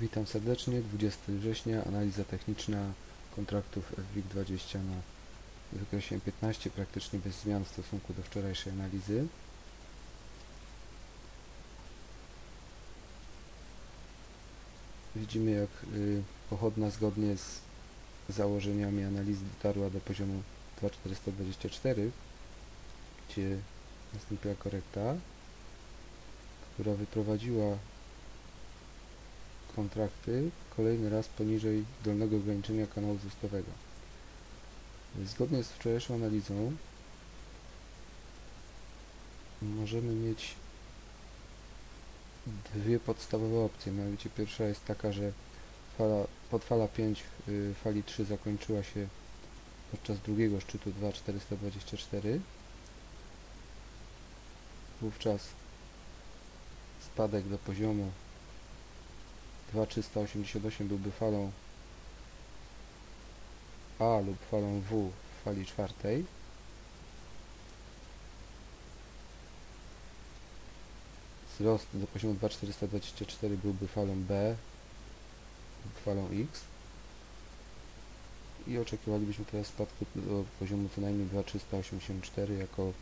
Witam serdecznie. 20 września, analiza techniczna kontraktów FWIG20 na wykresie 15, praktycznie bez zmian w stosunku do wczorajszej analizy. Widzimy jak y, pochodna zgodnie z założeniami analizy dotarła do poziomu 2424, gdzie nastąpiła korekta, która wyprowadziła kontrakty kolejny raz poniżej dolnego ograniczenia kanału wzrostowego. Zgodnie z wczorajszą analizą możemy mieć dwie podstawowe opcje. Mianowicie pierwsza jest taka, że fala, podfala 5 y, fali 3 zakończyła się podczas drugiego szczytu 2,424. Wówczas spadek do poziomu 2,388 byłby falą A lub falą W w fali czwartej. Wzrost do poziomu 2,424 byłby falą B lub falą X. I oczekiwalibyśmy teraz spadku do poziomu co najmniej 2,384 jako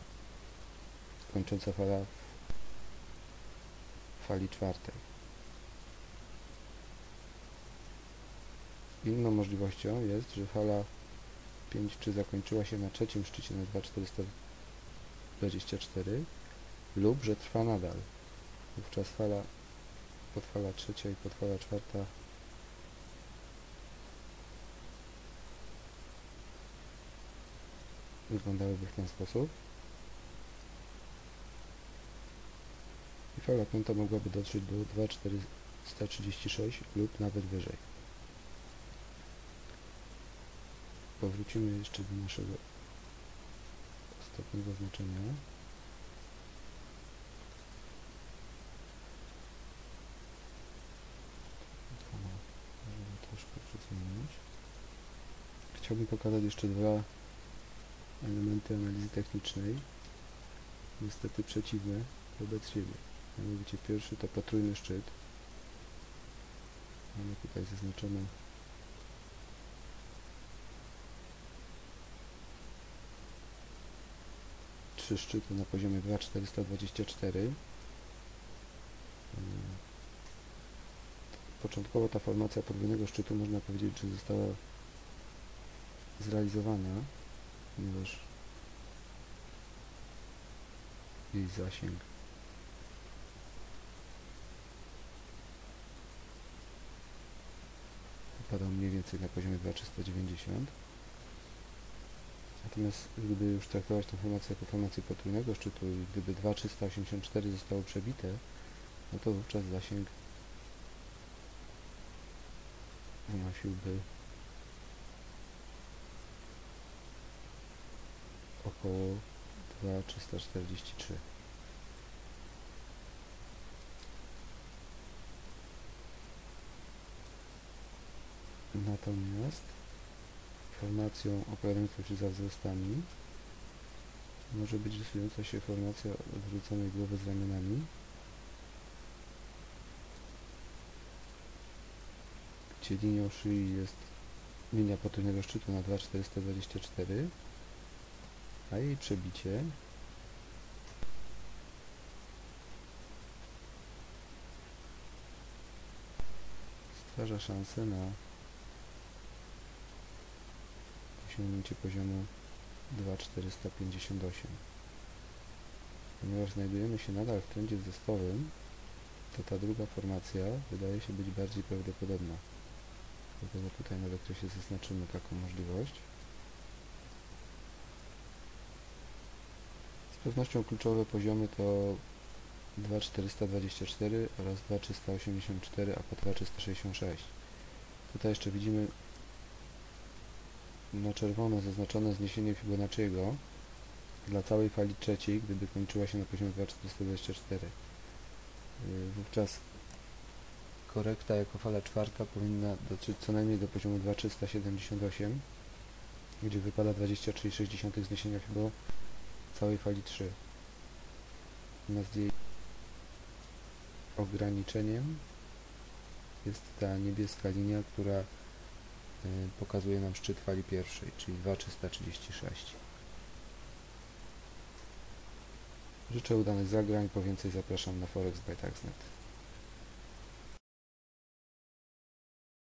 kończąca fala w fali czwartej. Inną możliwością jest, że fala 5 czy zakończyła się na trzecim szczycie na 2,424 lub że trwa nadal. Wówczas fala podfala trzecia i podfala czwarta wyglądałyby w ten sposób. I fala piąta mogłaby dotrzeć do 2,436 lub nawet wyżej. powrócimy jeszcze do naszego ostatniego znaczenia. Chciałbym pokazać jeszcze dwa elementy analizy technicznej, niestety przeciwne wobec siebie. Mianowicie pierwszy to potrójny szczyt. Mamy tutaj zaznaczoną 3 szczyty na poziomie 2424. Początkowo ta formacja podwójnego szczytu można powiedzieć, że została zrealizowana, ponieważ jej zasięg wypadał mniej więcej na poziomie 2390 Natomiast gdyby już traktować tę formację jako formację potrójnego szczytu i gdyby 2,384 zostało przebite, no to wówczas zasięg wynosiłby około 2,343. Natomiast formacją opowiadającą się za wzrostami. Może być rysująca się formacja odwróconej głowy z ramionami. Gdzie linią szyi jest linia potrójnego szczytu na 2,424 a jej przebicie. Stwarza szansę na osiągnięcie poziomu 2,458. Ponieważ znajdujemy się nadal w trendzie wzrostowym, to ta druga formacja wydaje się być bardziej prawdopodobna. Dlatego tutaj na wykresie zaznaczymy taką możliwość. Z pewnością kluczowe poziomy to 2,424 oraz 2,384, a po 2,366. Tutaj jeszcze widzimy na czerwono zaznaczone zniesienie Fibonacciego dla całej fali trzeciej, gdyby kończyła się na poziomie 2,424. Wówczas korekta jako fala czwarta powinna dotrzeć co najmniej do poziomu 2,378, gdzie wypada 23,6 zniesienia Fibo całej fali 3. Natomiast jej ograniczeniem jest ta niebieska linia, która y, pokazuje nam szczyt fali pierwszej, czyli 2336. Życzę udanych zagrań, po więcej zapraszam na Forex by Taxnet.